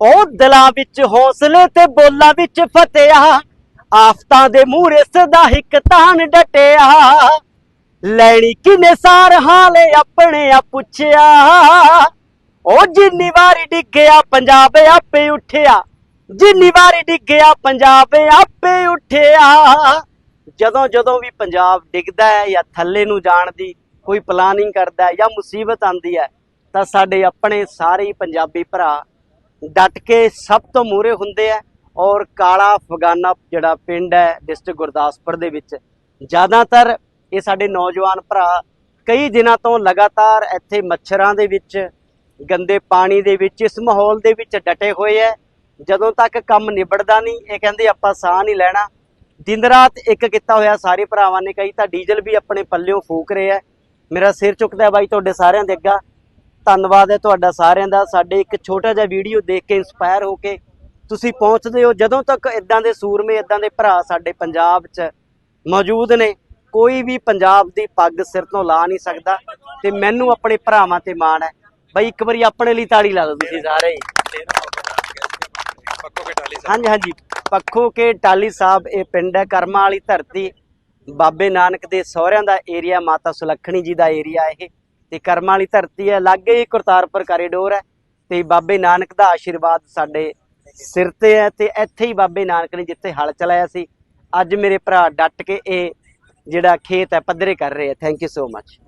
ਉਹ ਦਿਲਾਂ ਵਿੱਚ ਹੌਸਲੇ ਤੇ ਬੋਲਾਂ ਵਿੱਚ ਫਤਿਆ ਆਫਤਾਂ ਦੇ ਮੂਹਰੇ ਸਦਾ ਇੱਕ ਤਾਨ ਡਟਿਆ। ਲੈਣੀ ਕਿਨੇ ਸਾਰ ਹਾਲੇ ਆਪਣੇ ਆ ਪੁੱਛਿਆ। ਉਹ ਜਿੰਨੀ ਵਾਰੀ ਡਿੱਗਿਆ ਪੰਜਾਬ ਆਪੇ ਉੱਠਿਆ। ਜਿੰਨੀ ਵਾਰੀ ਡਿੱਗਿਆ ਪੰਜਾਬ ਆਪੇ ਉੱਠਿਆ। ਜਦੋਂ ਜਦੋਂ ਵੀ ਪੰਜਾਬ ਡਿੱਗਦਾ ਹੈ ਜਾਂ ਥੱਲੇ ਨੂੰ ਜਾਣ ਦੀ ਕੋਈ ਪਲਾਨਿੰਗ ਕਰਦਾ ਹੈ ਜਾਂ ਮੁਸੀਬਤ ਆਂਦੀ ਹੈ, ਤਾਂ ਸਾਡੇ ਆਪਣੇ ਸਾਰੇ ਪੰਜਾਬੀ ਭਰਾ ਡਟ ਕੇ ਸਭ ਤੋਂ ਮੂਰੇ ਹੁੰਦੇ ਆ ਔਰ ਕਾਲਾ ਫਗਾਨਾ ਜਿਹੜਾ ਪਿੰਡ ਹੈ ਡਿਸਟ੍ਰਿਕਟ ਗੁਰਦਾਸਪੁਰ ਦੇ ਵਿੱਚ। ਜ਼ਿਆਦਾਤਰ ਇਹ ਸਾਡੇ ਨੌਜਵਾਨ ਭਰਾ ਕਈ ਦਿਨਾਂ ਤੋਂ ਲਗਾਤਾਰ ਇੱਥੇ ਮੱਛਰਾਂ ਦੇ ਵਿੱਚ, ਗੰਦੇ ਪਾਣੀ ਦੇ ਵਿੱਚ, ਇਸ ਮਾਹੌਲ ਦੇ ਵਿੱਚ ਡਟੇ ਹੋਏ ਐ ਜਦੋਂ ਤੱਕ ਕੰਮ ਨਿਬੜਦਾ ਨਹੀਂ, ਇਹ ਕਹਿੰਦੇ ਆਪਾਂ ਸਾਹ ਨਹੀਂ ਲੈਣਾ। ਦਿਨ ਰਾਤ ਇੱਕ ਕੀਤਾ ਹੋਇਆ ਸਾਰੇ ਭਰਾਵਾਂ ਨੇ ਕਈ ਤਾਂ ਡੀਜ਼ਲ ਵੀ ਆਪਣੇ ਪੱਲਿਓਂ ਫੂਕ ਰਹੇ ਐ ਮੇਰਾ ਸਿਰ ਚੁੱਕਦਾ ਬਾਈ, ਤੁਹਾਡੇ ਸਾਰਿਆਂ ਦੇ ਅੱਗਾ। ਧੰਨਵਾਦ ਹੈ ਤੁਹਾਡਾ ਸਾਰਿਆਂ ਦਾ। ਸਾਡੇ ਇੱਕ ਛੋਟਾ ਜਿਹਾ ਵੀਡੀਓ ਦੇਖ ਕੇ ਇਨਸਪਾਇਰ ਹੋ ਕੇ ਤੁਸੀਂ ਪਹੁੰਚਦੇ ਹੋ। ਜਦੋਂ ਤੱਕ ਇਦਾਂ ਦੇ ਸੂਰਮੇ ਇਦਾਂ ਦੇ ਭਰਾ ਸਾਡੇ ਪੰਜਾਬ 'ਚ ਮੌਜੂਦ ਨੇ, ਕੋਈ ਵੀ ਪੰਜਾਬ ਦੀ ਪੱਗ ਸਿਰ ਤੋਂ ਲਾ ਨਹੀਂ ਸਕਦਾ ਤੇ ਮੈਨੂੰ ਆਪਣੇ ਭਰਾਵਾਂ ਤੇ ਮਾਣ ਹੈ। ਬਈ, ਇੱਕ ਵਾਰੀ ਆਪਣੇ ਲਈ ਤਾੜੀ ਲਾ ਦਿਓ ਤੁਸੀਂ ਸਾਰੇ। ਹਾਂਜੀ ਹਾਂਜੀ। ਪੱਖੋ ਕੇ ਟਾਲੀ ਸਾਹਿਬ, ਇਹ ਪਿੰਡ ਹੈ। ਕਰਮਾਂ ਵਾਲੀ ਧਰਤੀ, ਬਾਬੇ ਨਾਨਕ ਦੇ ਸਹੁਰਿਆਂ ਦਾ ਏਰੀਆ ਮਾਤਾ ਸੁਲੱਖਣੀ ਜੀ ਦਾ ਏਰੀਆ ਇਹ। ਤੇ ਕਰਮਾਂ ਵਾਲੀ ਧਰਤੀ ਹੈ। ਲਾਗੇ ਹੀ ਕਰਤਾਰਪੁਰ ਕੋਰੀਡੋਰ ਹੈ ਤੇ ਬਾਬੇ ਨਾਨਕ ਦਾ ਆਸ਼ੀਰਵਾਦ ਸਾਡੇ ਸਿਰ ਤੇ ਹੈ ਤੇ ਇੱਥੇ ਹੀ ਬਾਬੇ ਨਾਨਕ ਨੇ ਜਿੱਥੇ ਹਲ ਚਲਾਇਆ ਸੀ। ਅੱਜ ਮੇਰੇ ਭਰਾ ਡਟ ਕੇ ਇਹ ਜਿਹੜਾ ਖੇਤ ਹੈ, ਪੱਧਰੇ ਕਰ ਰਹੇ ਆ ਥੈਂਕ ਯੂ ਸੋ ਮੱਚ